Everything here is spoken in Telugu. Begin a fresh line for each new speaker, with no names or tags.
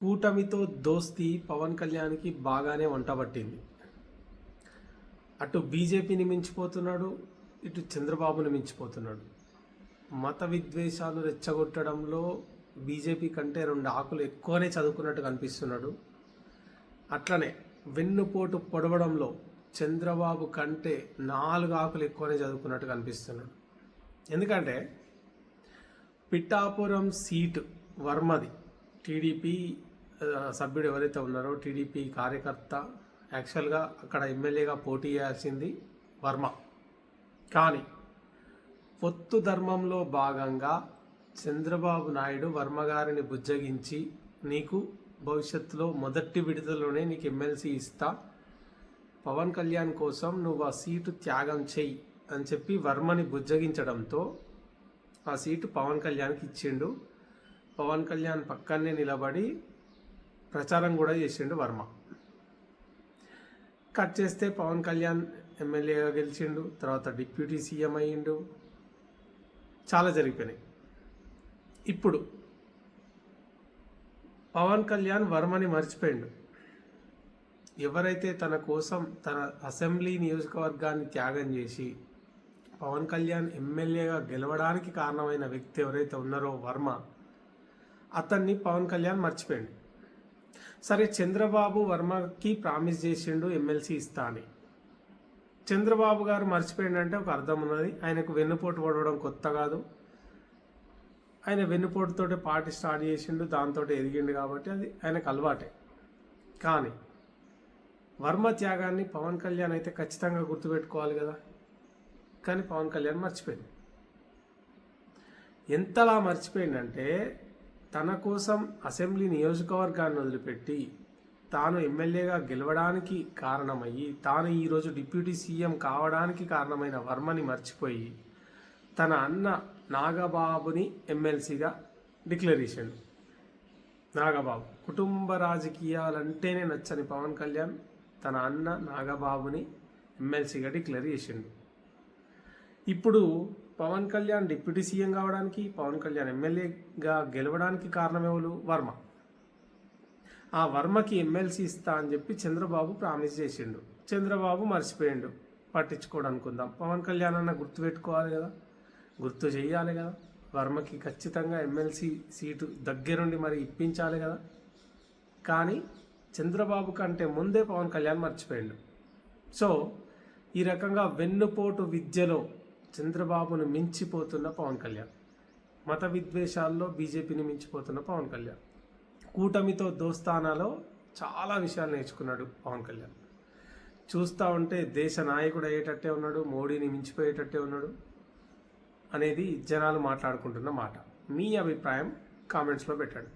కూటమితో దోస్తీ పవన్ కళ్యాణ్కి బాగానే వంట పట్టింది. అటు బీజేపీని మించిపోతున్నాడు ఇటు చంద్రబాబుని మించిపోతున్నాడు. మత విద్వేషాలు రెచ్చగొట్టడంలో బీజేపీ కంటే రెండు ఆకులు ఎక్కువనే చదువుకున్నట్టు కనిపిస్తున్నాడు అట్లనే వెన్నుపోటు పొడవడంలో చంద్రబాబు కంటే నాలుగు ఆకులు ఎక్కువనే చదువుకున్నట్టు కనిపిస్తున్నాడు ఎందుకంటే పిఠాపురం సీటు వర్మది టీడీపీ సభ్యుడు ఎవరైతే ఉన్నారో టీడీపీ కార్యకర్త యాక్చువల్గా అక్కడ ఎమ్మెల్యేగా పోటీ చేయాల్సింది వర్మ. కానీ పొత్తు ధర్మంలో భాగంగా చంద్రబాబు నాయుడు వర్మ గారిని బుజ్జగించి నీకు భవిష్యత్తులో మొదటి విడుదలలోనే నీకు ఎమ్మెల్సీ ఇస్తా పవన్ కళ్యాణ్ కోసం నువ్వు ఆ సీటు త్యాగం చెయ్యి అని చెప్పి వర్మని బుజ్జగించడంతో ఆ సీటు పవన్ కళ్యాణ్కి ఇచ్చిండు. పవన్ కళ్యాణ్ పక్కనే నిలబడి ప్రచారం కూడా చేసిండు వర్మ. కట్ చేస్తే పవన్ కళ్యాణ్ ఎమ్మెల్యేగా గెలిచిండు తర్వాత డిప్యూటీ సీఎం అయ్యిండు. చాలా జరిగిపోయినాయి. ఇప్పుడు పవన్ కళ్యాణ్ వర్మని మర్చిపోయిండు. ఎవరైతే తన కోసం తన అసెంబ్లీ నియోజకవర్గాన్ని త్యాగం చేసి పవన్ కళ్యాణ్ ఎమ్మెల్యేగా గెలవడానికి కారణమైన వ్యక్తి ఎవరైతే ఉన్నారో వర్మ అతన్ని పవన్ కళ్యాణ్ మర్చిపోయిండు. సరే చంద్రబాబు వర్మకి ప్రామిస్ చేసిండు ఎమ్మెల్సీ ఇస్తా అని. చంద్రబాబు గారు మర్చిపోయిందంటే ఒక అర్థం ఉన్నది. ఆయనకు వెన్నుపోటు పడవడం కొత్త కాదు. ఆయన వెన్నుపోటుతోటే పార్టీ స్టార్ట్ చేసిండు దాంతో ఎదిగిండు కాబట్టి అది ఆయనకు అలవాటే. కానీ వర్మ త్యాగాన్ని పవన్ కళ్యాణ్ అయితే ఖచ్చితంగా గుర్తుపెట్టుకోవాలి కదా. కానీ పవన్ కళ్యాణ్ మర్చిపోయింది. ఎంతలా మర్చిపోయిందంటే తన కోసం అసెంబ్లీ నియోజకవర్గాన్ని వదిలిపెట్టి తాను ఎమ్మెల్యేగా గెలవడానికి కారణమయ్యి తాను ఈరోజు డిప్యూటీ సీఎం కావడానికి కారణమైన వర్మని మర్చిపోయి తన అన్న నాగబాబుని ఎమ్మెల్సీగా డిక్లేర్ చేసిండు నాగబాబు కుటుంబ రాజకీయాలంటేనే నచ్చని పవన్ కళ్యాణ్ తన అన్న నాగబాబుని ఎమ్మెల్సీగా డిక్లేర్ చేసిండు ఇప్పుడు పవన్ కళ్యాణ్ డిప్యూటీ సీఎం కావడానికి పవన్ కళ్యాణ్ ఎమ్మెల్యేగా గెలవడానికి కారణం ఎవరు? వర్మ. ఆ వర్మకి ఎమ్మెల్సీ ఇస్తా అని చెప్పి చంద్రబాబు ప్రామిస్ చేసిండు. చంద్రబాబు మర్చిపోయిండు. పట్టించుకోడు అనుకుందాం పవన్ కళ్యాణ్ అన్న గుర్తుపెట్టుకోవాలి కదా. గుర్తు చేయాలి కదా. వర్మకి ఖచ్చితంగా ఎమ్మెల్సీ సీటు దగ్గరుండి మరి ఇప్పించాలి కదా. కానీ చంద్రబాబు కంటే ముందే పవన్ కళ్యాణ్ మర్చిపోయిండు. సో ఈ రకంగా వెన్నుపోటు విద్యలో చంద్రబాబును మించిపోతున్న పవన్ కళ్యాణ్. మత విద్వేషాల్లో బీజేపీని మించిపోతున్న పవన్ కళ్యాణ్. కూటమితో దోస్తానాలో చాలా విషయాలు నేర్చుకున్నాడు పవన్ కళ్యాణ్. చూస్తూ ఉంటే దేశ నాయకుడు అయ్యేటట్టే ఉన్నాడు మోడీని మించిపోయేటట్టే ఉన్నాడు అనేది జనాలు మాట్లాడుకుంటున్న మాట. మీ అభిప్రాయం కామెంట్స్లో పెట్టండి.